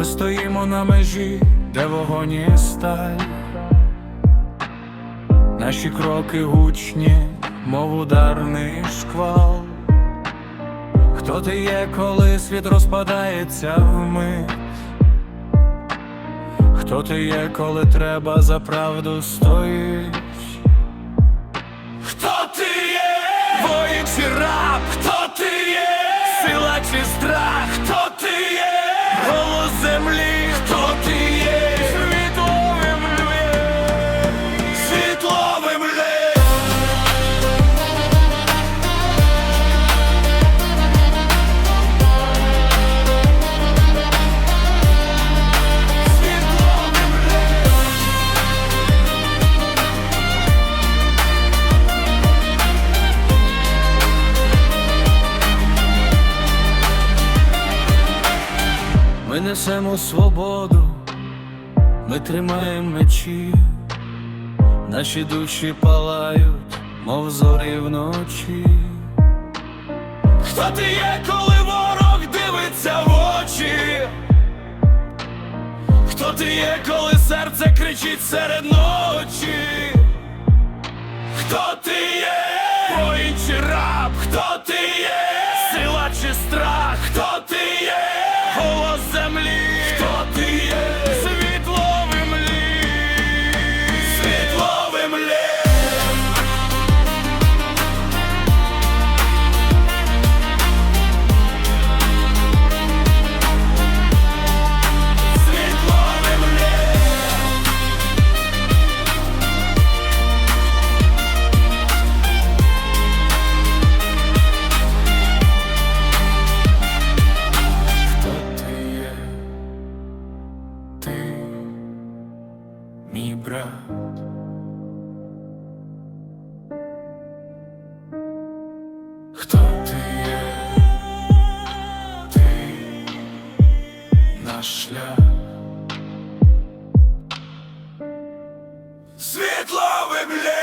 Ми стоїмо на межі, де вогонь і сталь. Наші кроки гучні, мов ударний шквал. Хто ти є, коли світ розпадається вмить? Хто ти є, коли треба за правду стоїть? Хто ти є? Воїн чи раб? Землі? Несемо свободу, ми тримаємо мечі, наші душі палають, мов зорі вночі. Хто ти є, коли ворог дивиться в очі? Хто ти є, коли серце кричить серед ночі? Хто ти є? Воїн чи раб? Хто ти мій брат. Хто ти є? Ти наш шлях. Світловим лє